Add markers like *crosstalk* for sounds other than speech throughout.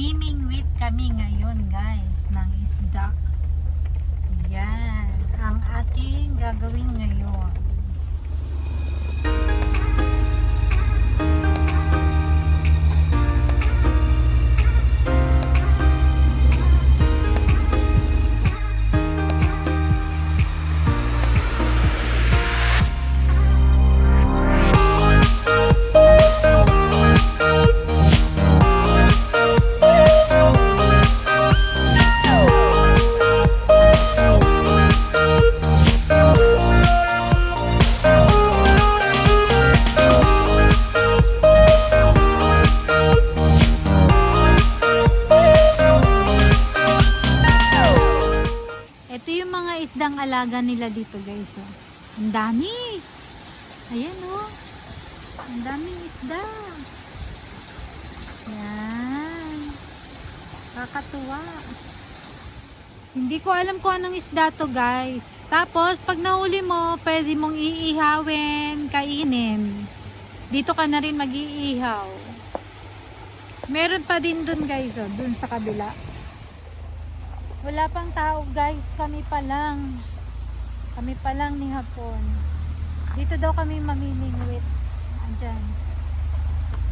Mamimingwit kami ngayon guys ng isda. Yan. Ang ating gagawin ngayon. Nila dito guys. Oh. Ang dami. Ayan oh. Ang daming isda. Yan. Kakatuwa. Hindi ko alam kung anong isda to guys. Tapos pag nahuli mo, pwede mong iihawin, kainin. Dito ka na rin mag-iihaw. Meron pa din dun guys, oh, dun sa kabila. Wala pang tao guys, kami pa lang. Kami pa lang ni Hapon. Dito daw kami mamimingwit. Andyan.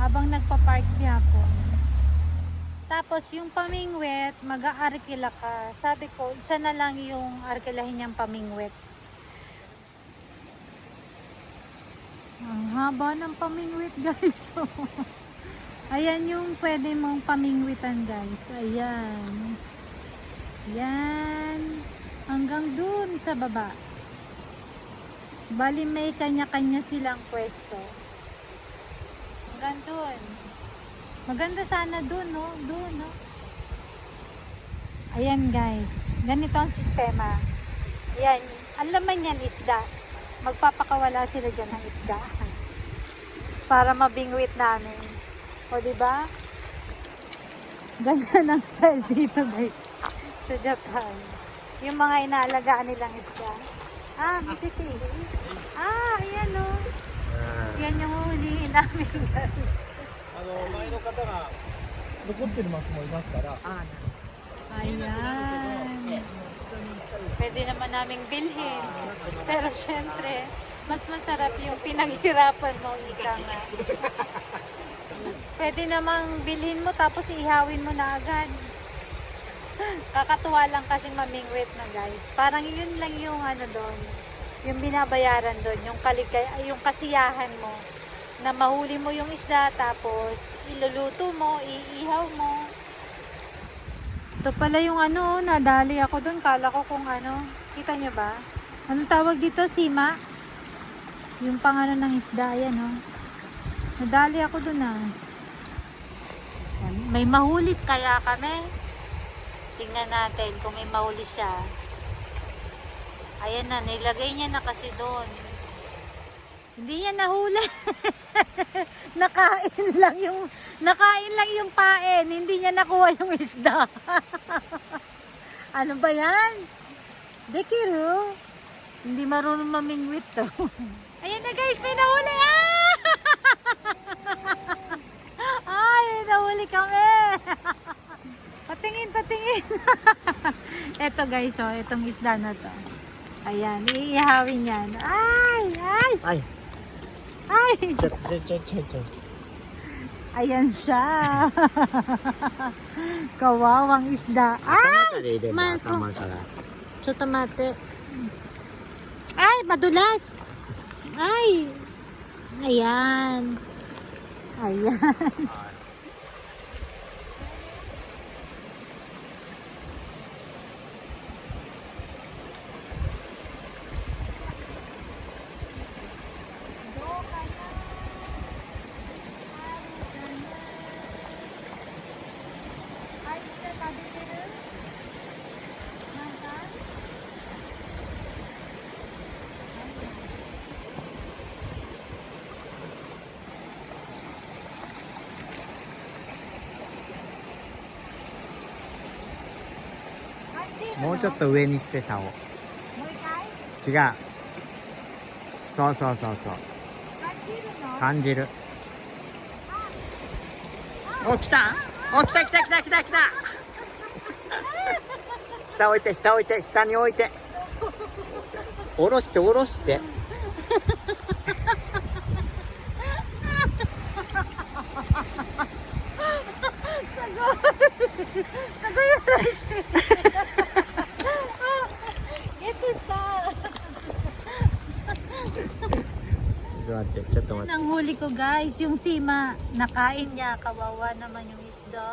Habang nagpa-park si Hapon. Tapos yung pamingwit, mag-aarkila ka. Sabi ko, isa na lang yung arkilahin niyang pamingwit. Ang haba ng pamingwit *laughs* guys. Ayan yung pwede mong pamingwitan guys. Ayan. Yan. Hanggang dun sa baba. Bali may kanya-kanya silang pwesto. Hanggang dun. Maganda sana dun, no? Dun, no? Ayan guys. Ganito ang sistema. Ayan. Ang laman yan isda. Magpapakawala sila dyan ng isda. *laughs* Para mabingwit namin. O, di ba? Ganyan ang style dito guys sa Japan. Yung mga inaalagaan nilang isda. Ah, Misiki. Ah, ayan o. Yan yung hulihin namin guys. あの前の方が残ってるマスもいますから。 Ayan. Pwede naman naming bilhin. Pero syempre, mas masarap yung pinaghirapan mo, ika nga. *laughs* Pwede namang bilhin mo tapos ihawin mo na agad. Kakatuwa lang kasi mamingwit na guys. Parang yun lang yung ano doon. Yung binabayaran doon. Yung, kaligay, ay, yung kasiyahan mo. Na mahuli mo yung isda tapos iluluto mo, iihaw mo. Ito pala yung ano, nadali ako doon. Kala ko kung ano. Kita nyo ba? Anong tawag dito? Sima? Yung pangano ng isda. Ayan oh. Nadali ako doon ah. Yan. May mahuli kaya kami. Tingnan natin kung may mahuli siya. Ayan na, nilagay niya na kasi doon. Hindi niya nahuli. *laughs* nakain lang yung nakain lang yung paen, hindi niya nakuha yung isda. *laughs* ano ba 'yan? Dekiru. Hindi marunong mamingwit to. *laughs* Ayan na guys, may nahuli. Ah! Ay, nahuli kami. Patingin, patingin. *laughs* Ito guys, oh, itong isda na to. Ayan, iihawin yan. Ay, ay! Ay! Ay! Chat, chat, chat, chat, chat. Ayan siya. *laughs* Kawawang isda. Ay! Manko. Chotomate. Ay, madulas. Ay! Ayan. Ayan. *laughs* もうちょっと上にして竿。違う。そうそうそうそう。感じる。お、来たお、来た来た来た来た来た *laughs* 下置いて、下置いて、下に置いて。下ろして、下ろして。さごい話してる。project sa tungat. Ang huli ko guys, yung sima, nakain niya, kawawa naman yung isda.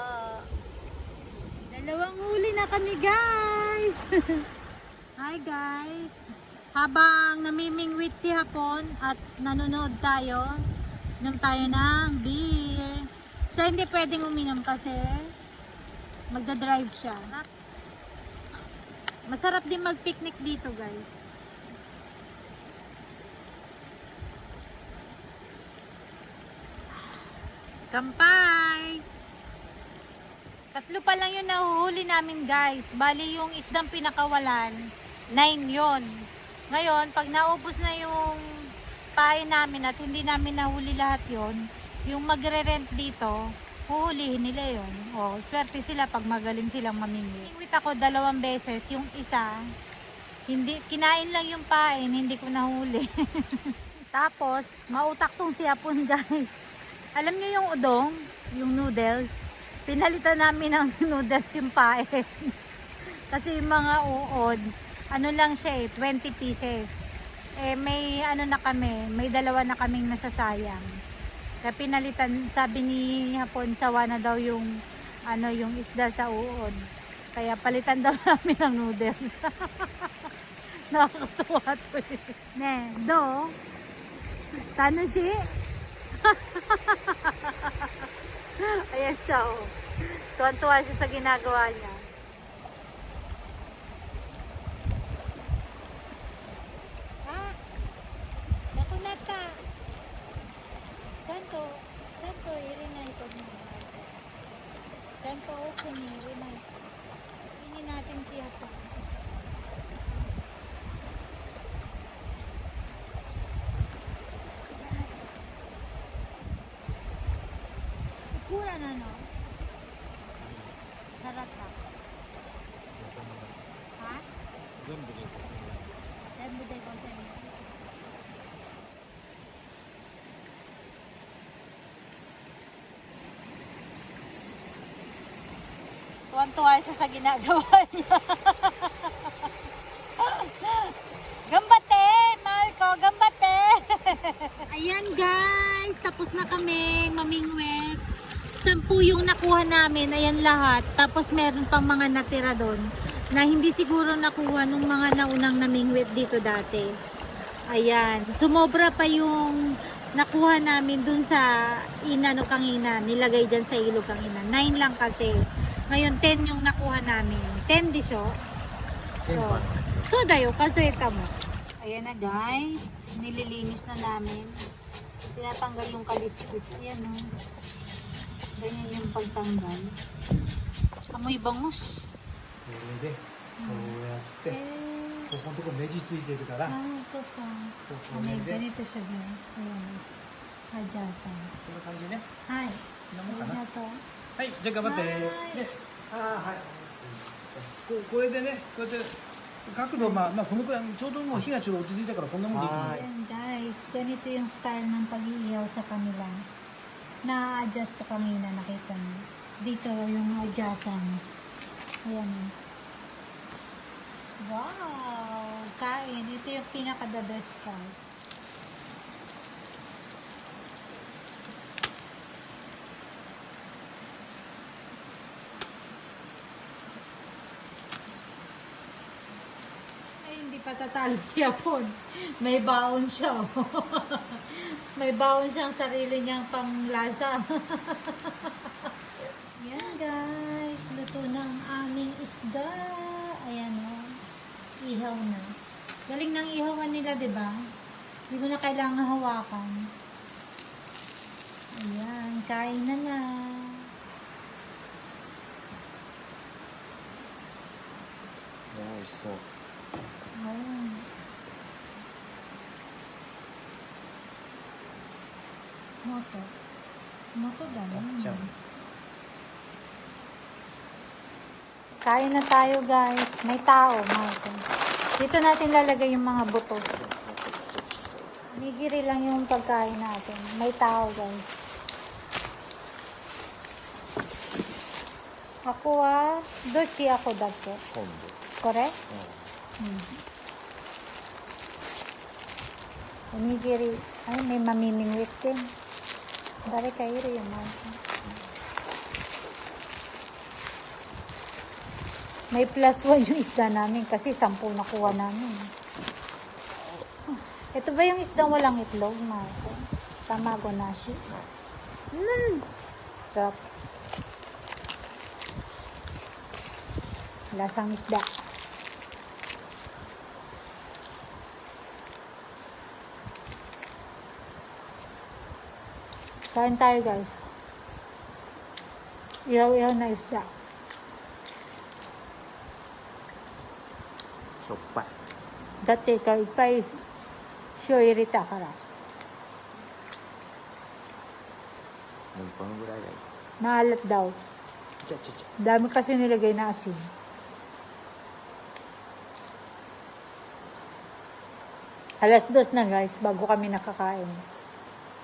Dalawang huli na kami guys! *laughs* Hi guys! Habang namimingwit si Hapon at nanonood tayo, inom tayo ng beer. Siya hindi pwedeng uminom kasi magdadrive siya. Masarap din mag-picnic dito guys. Kampay! Tatlo pa lang yung nahuhuli namin guys. Bali yung isdang pinakawalan, 9 yon. Ngayon, pag naubos na yung pahay namin at hindi namin nahuli lahat yon, yung magre-rent dito, huhulihin nila yon. O, swerte sila pag magaling silang mamingwit. Ingwit ako dalawang beses. Yung isa, hindi, kinain lang yung pain, hindi ko nahuli. *laughs* Tapos, mautak tong si Apon guys. Alam niyo yung udong, yung noodles, pinalitan namin ng *laughs* noodles yung paen. *laughs* Kasi yung mga uod, ano lang siya eh, 20 pieces. Eh may ano na kami, may dalawa na kaming nasasayang. Kaya pinalitan, sabi ni Hapon, sawa na daw yung ano yung isda sa uod. Kaya palitan daw *laughs* namin ng noodles. Nakakatuwa to eh. Ne, do. Tano si? *laughs* Ayan siya oh. Tuwan-tuwa siya sa ginagawa niya. Ah! Naku nata! Santo, santo, irinay ko mo. Santo, okay ni, irinay. Ini natin siya pa. Ayan, ano? Sarata. Ha? Zembu de konten. Zembu de konten. Tuwan-tuwa siya sa ginagawa *laughs* niya. gambate! Mahal ko, gambate! Ayan guys, tapos na kami mamingwet. Sampu yung nakuha namin, ayan lahat. Tapos meron pang mga natira doon na hindi siguro nakuha nung mga naunang namingwit dito dati. Ayan, sumobra pa yung nakuha namin dun sa inano kangina, nilagay dyan sa ilog kangina. 9 lang kasi. Ngayon 10 yung nakuha namin. 10 di siya. So, so dayo, kasueta mo. Ayan na guys, nililinis na namin. Tinatanggal yung kaliskis. Ayan o. Ganyan yung pagtanggal. Amoy bangus. これでこうやって、 Eh, ここのとこネジついてるから、 ah, so far. こ Amoy, れで ganito siya guys. Ayan. Adjustan. こんな感じね Hi. こんなもんかな Ayan na to. はいじゃあ頑張ってはいねああはいここれでねこうやって角度まあまあこのくらいちょうどもう火がちょうど落ち着いたからこんなもんでいいと思うはい Ayan guys, ganito yung style ng pag-iihaw sa kanila. Na-adjust ko kanina, nakita niyo. Dito yung adjustan. Ayan. Wow! Kain. Ito yung pinaka-the best part. Ay, hindi pa tatalo si Apon. May baon siya. oh. *laughs* May baon siyang sarili niyang panglasa. *laughs* Yan guys, luto na ang aming isda. Ayan o. Ihaw na. Galing ng ihawan nila, di ba? Hindi mo na kailangan hawakan. Ayan, kain na na. おいしそう。 Ayan. Moto. Moto ba? ちゃん Kain na tayo guys. May tao, Martin. Dito natin lalagay yung mga buto. Nigiri lang yung pagkain natin. May tao guys. Ako ah, dochi ako dake. 昆布。 Correct? Hmm. Onigiri. Ay, may mamimingwit din. Dari kayo yung Martin. May plus one yung isda namin kasi sampu nakuha namin. Ito ba yung isda walang itlog, Marco? Tamago nashi. Mm. Sarap. Lasang isda. Kain tayo guys. Iyaw-iyaw na isda. Sopa. Dati ka ipay siyo irita kara. Ang panggura guys. Maalat daw. Cha, cha, cha. Dami kasi nilagay na asin. Alas dos na guys, bago kami nakakain.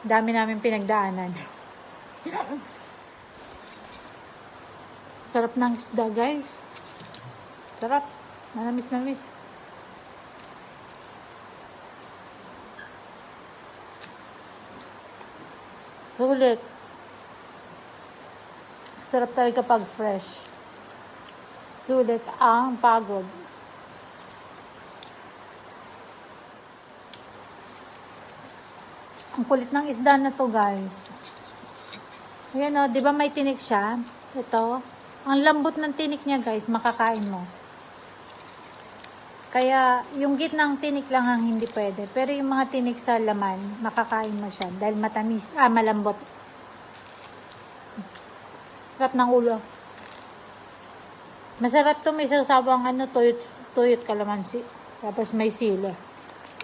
Dami namin pinagdaanan. Sarap ng isda guys. Sarap. Manamis-namis. Sulit. Sarap talaga pag fresh. Sulit ang pagod. Ang kulit ng isda na to, guys. Ayan o, di ba may tinik siya? Ito. Ang lambot ng tinik niya, guys, makakain mo. Kaya, yung gitnang tinik lang ang hindi pwede. Pero yung mga tinik sa laman, makakain mo siya. Dahil matamis, ah, malambot. Sarap ng ulo. Masarap to may sasawang ano, tuyot, tuyot kalamansi. Tapos may sili.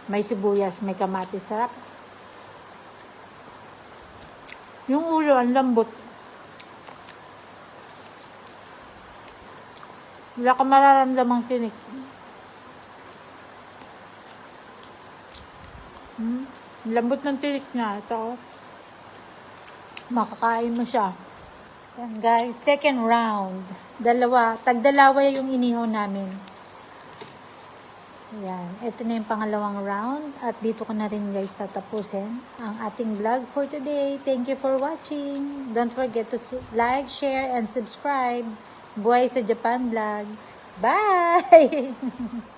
May sibuyas, may kamatis. Sarap. Yung ulo, ang lambot. Wala ka mararamdamang tinik. Hmm? Lambot ng tinik niya. Ito. oh. Makakain mo siya. Yan guys, second round. Dalawa, tagdalawa yung inihaw namin. Ayan, ito na yung pangalawang round. At dito ko na rin guys tatapusin ang ating vlog for today. Thank you for watching. Don't forget to like, share, and subscribe. Buhay sa Japan Vlog. Bye! *laughs*